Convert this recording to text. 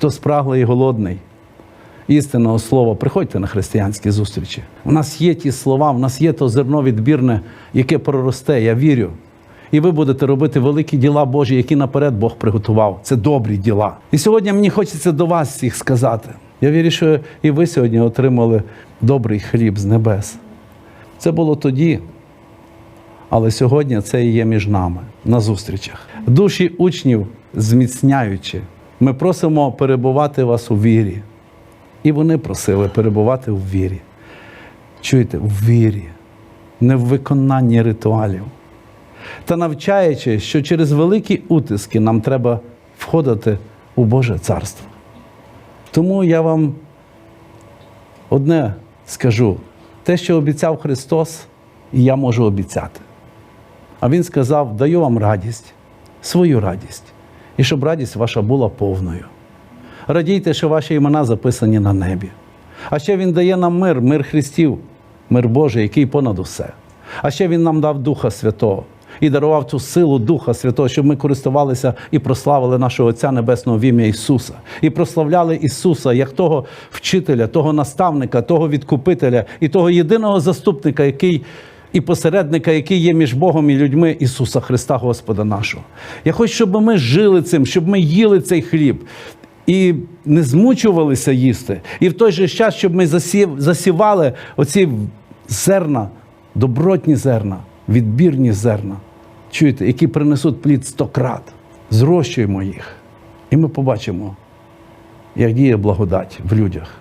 хто спраглий і голодний істинного слова, приходьте на християнські зустрічі. У нас є ті слова, у нас є то зерно відбірне, яке проросте, я вірю. І ви будете робити великі діла Божі, які наперед Бог приготував. Це добрі діла. І сьогодні мені хочеться до вас всіх сказати. Я вірю, що і ви сьогодні отримали добрий хліб з небес. Це було тоді, але сьогодні це і є між нами на зустрічах. Душі учнів зміцняючи, ми просимо перебувати вас у вірі. І вони просили перебувати у вірі. Чуєте, у вірі, не в виконанні ритуалів. Та навчаючи, що через великі утиски нам треба входити у Боже Царство. Тому я вам одне скажу: те, що обіцяв Христос, я можу обіцяти. А Він сказав: даю вам радість, свою радість, і щоб радість ваша була повною. Радійте, що ваші імена записані на небі. А ще Він дає нам мир, мир Христів, мир Божий, який понад усе. А ще Він нам дав Духа Святого і дарував ту силу Духа Святого, щоб ми користувалися і прославили нашого Отця Небесного в ім'я Ісуса. І прославляли Ісуса як того вчителя, того наставника, того відкупителя і того єдиного заступника, який. І посередника, який є між Богом і людьми Ісуса Христа, Господа нашого. Я хочу, щоб ми жили цим, щоб ми їли цей хліб і не змучувалися їсти. І в той же час, щоб ми засів, засівали оці зерна, добротні зерна, відбірні зерна, чуєте, які принесуть плід стократ. Зрощуємо їх. І ми побачимо, як діє благодать в людях.